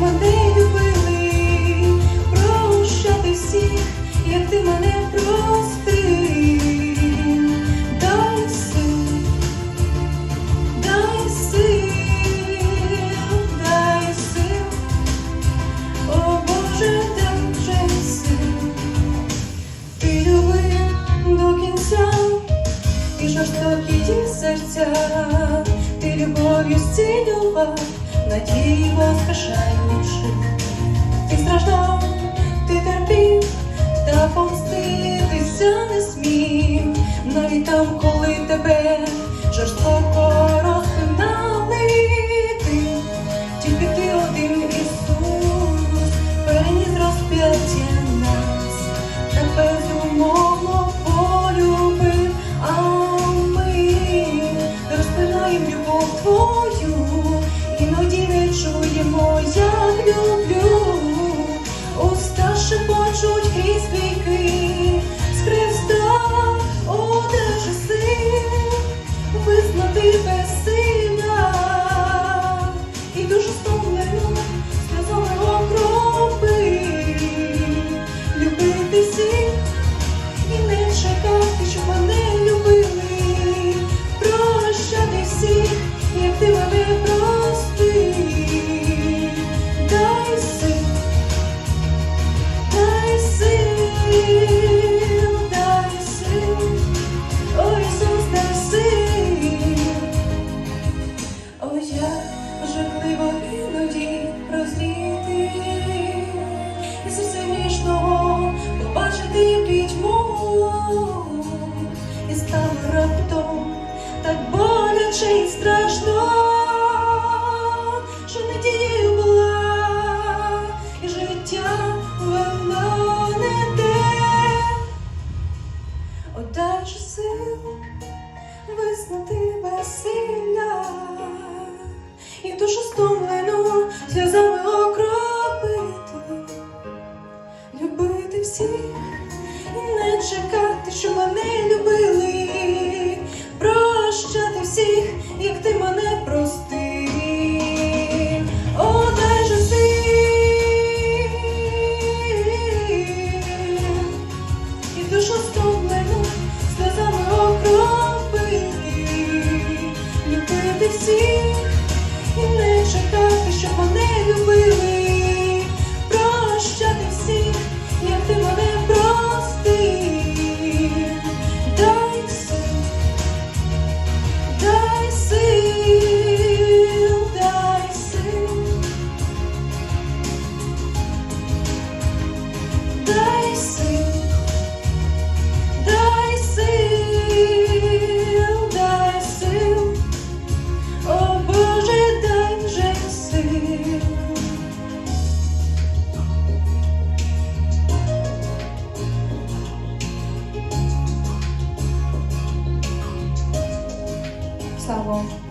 мене любили, прощати всіх, як ти мене простив. Дай сил, дай сил, дай сил. О Боже, дай же сил, ти любив до кінця і жорстокі ті серця, ти любов'ю зцілював, надії воскрешаючи. Ти страждав, ти терпів, та помститися не смів, навіть там, чуємо, я люблю. Уста шепочуть крізь віки, з Христа одержи син, визнати безсилля і дуже стомлено страшно, що надією була, і життя воно не те. Отдай сил визнати безсилля і душу стомлену сльозами окропити, любити всіх і не чекати, що мене як ти мене 三公。